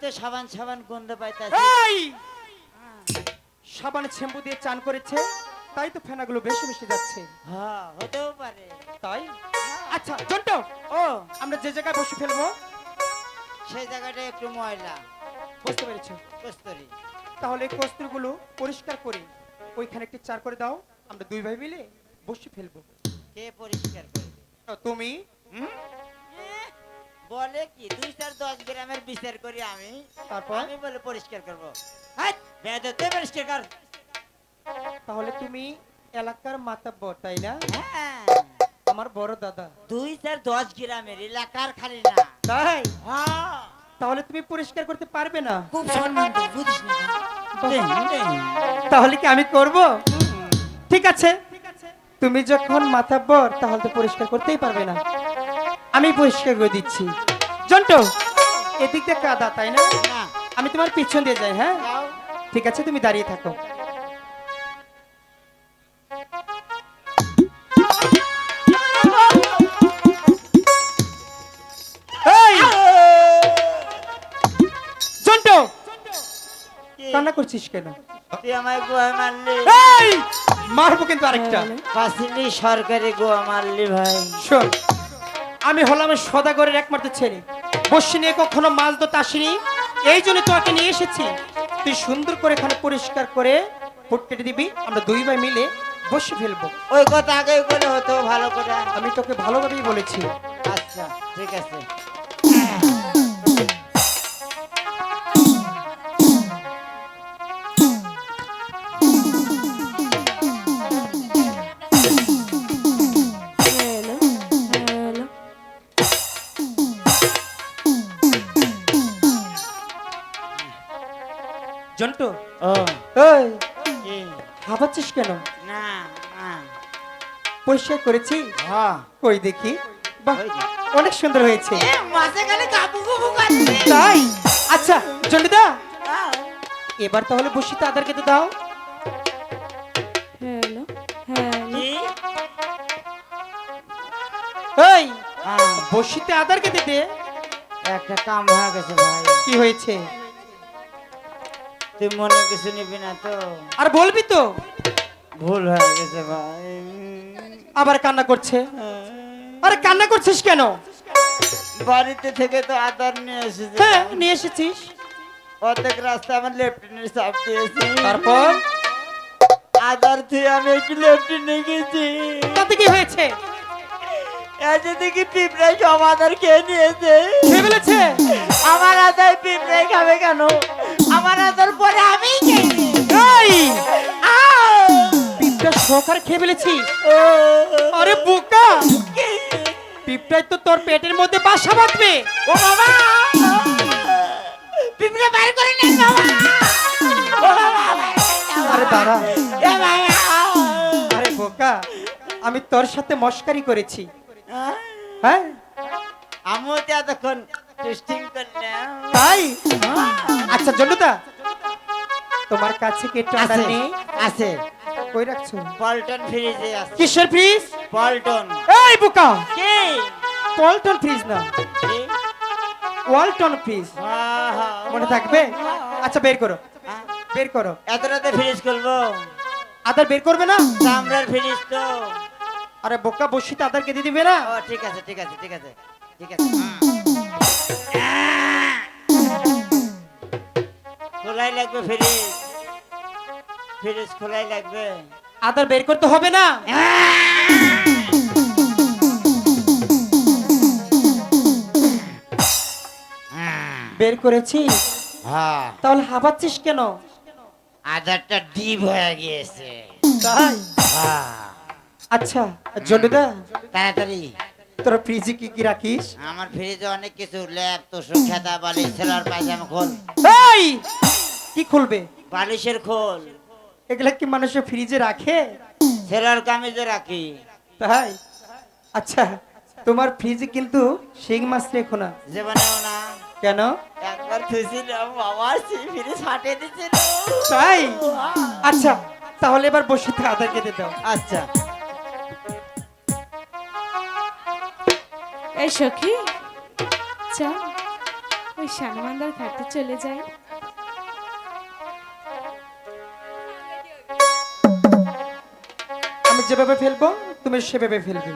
তো সাবান সাবান গন্ধ পাইতাছি। এই সাবান শ্যাম্পু দিয়ে চান করেছে তাই তো ফেনাগুলো বেশি মিশে যাচ্ছে। হ্যাঁ হতেও পারে। তাই? আচ্ছা জন্টু ও। আমরা যে জায়গায় বসে ফেলব সেই জায়গাটা একটু ময়লা। বুঝতে পেরেছ? কস্তরি। তাহলে কস্তুরগুলো পরিষ্কার করে ওইখানে একটি চার করে দাও আমরা দুই ভাই মিলে বসে ফেলব। কে পরিষ্কার করবে? তুমি হুম? বলে কি দুই চার দশ গ্রামের বিচার করি আমি। তারপর? আমি বলে পরিষ্কার করব। পরিষ্কার কর। তাহলে তুমি এলাকার মাতাব্বর তাই না? হ্যাঁ, আমার বড় দাদা। দুই চার দশ গ্রামের এলাকার খালি না। তাই? হ্যাঁ, তাহলে তুমি পরিষ্কার করতে পারবে না? খুব সম্মান বুঝিস না। তাহলে কি আমি করব? ঠিক আছে। তুমি যখন মাতাব্বর তাহলে তো পরিষ্কার করতেই পারবে না। আমি পরিষ্কার করে দিচ্ছি। জন্টু এদিক দিয়ে কাদা তাই না? না আমি তোমার পিছন দিয়ে যাই হ্যাঁ? ঠিক আছে তুমি দাঁড়িয়ে থাকো। কান্না করছিস কেন? মারবো কিন্তু আরেকটা। সরকারি গোয়া মারলি ভাই। শোন আমি হলাম সদাগরের একমাত্র ছেলে। বসে নিয়ে কখনো মাছ ধরতে আসিনি। এই জন্য তোকে নিয়ে এসেছি। তুই সুন্দর করে এখানে পরিষ্কার করে ফুট কেটে দিবি। আমরা দুই ভাই মিলে বসে ফেলব। ওই কথা আগে বলে হতো ভালো করে। আমি তোকে ভালোভাবেই বলেছি। আচ্ছা ঠিক আছে। জন্টু? ও। কি? কেন? না পরিষ্কার করেছি। হ্যাঁ কই দেখি। বাহ অনেক সুন্দর হয়েছে। মাসে খালি কাবু তাই? আচ্ছা জন্টুদা। হ্যাঁ। এবার তাহলে বসিতে আদার কেটে দাও। Hello hello. এই হ্যাঁ, বসিতে আদার কেটে দে একটা কাম হয়ে গেছে ভাই। কি হয়েছে? তুই মনে কিছু নিবি না তো। আর বলবি তো? ভুল হয়ে গেছে ভাই। আবার কান্না করছে? আরে কান্না করছিস কেন? বাড়িতে থেকে তো আদার নিয়ে এসেছে। হ্যাঁ নিয়ে এসেছিস। অর্ধেক রাস্তা আমার লেফটেনের চাপ দিয়েছি। তারপর? আদার থেকে আমি একটু লেফটেনে গেছি। তাতে কি হয়েছে? এসে দেখি পিঁপড়াই সব আদার খেয়ে নিয়েছে। খেয়ে ফেলেছে? আমার আদার পিঁপড়াই খাবে কেন? আমার আদার পরে আমি পিঁপড়া সকার খেয়ে ফেলেছিস আরে বোকা! পিঁপড়ায় তো তোর পেটের মধ্যে বাসা বাঁধবে। ও বাবা! পিঁপড়ে বাইর করে নেন বাবা! ও বাবা, বাইর করে নেন আরে দাঁড়া। আরে বোকা আমি তোর সাথে মস্কারি করেছি। হ্যাঁ? আমিও তো এতক্ষণ তাই? আচ্ছা জন্ডুদা তোমার কাছে কি আছে নেই? আছে। কই রাখছো? পল্টন ফ্রিজে আছে। কিসের ফ্রিজ? পল্টন। এই বোকা! কি? পল্টন ফ্রিজ না। কি? Walton fridge. আহা, মনে থাকবে? আচ্ছা বের করো। হ্যাঁ? বের করো। এত রাতে ফ্রিজ খুলবো? আদার বের করবে না? চামড়ার ফ্রিজ তো। আরে বোকা বসিতে আদার কেটে দিবে না? ও ঠিক আছে ঠিক আছে ঠিক আছে ঠিক আছে। খোলাই লাগবে ফ্রিজ ফ্রিজ খোলাই লাগবে। আদার বের করতে হবে না। বের করেছি। হ্যাঁ। তাহলে হাবাচ্ছিস কেন? আধারটা ডিপ হয়ে গিয়েছে। তাই? হ্যাঁ। আচ্ছা জন্ডুদা তাড়াতাড়ি। তোরা ফ্রিজে কি কি রাখিস? আমার ফ্রিজে অনেক কিছু ল্যাপ তোষক খেতা বালিশ ছেলার পায়জামা খোল। এই! কি খুলবে? বালিশের খোল। এগুলা কি মানুষের ফ্রিজে রাখে? ছেলার কামিজে রাখি। তাই? আচ্ছা তোমার ফ্রিজে কিন্তু শিং মাছ রেখো না। জীবনেও না। কেন? একবার খুঁজছিলাম বাবা সেই ফ্রিজ ফাটে দিছিল তাই? আচ্ছা তাহলে এবার বসিতে আদা কেটে দাও। আচ্ছা। এই সখী চা সানমান্দার ঘাটে চলে যাই। আমি যেভাবে ফেলব তুমি সেভাবে ফেলবে।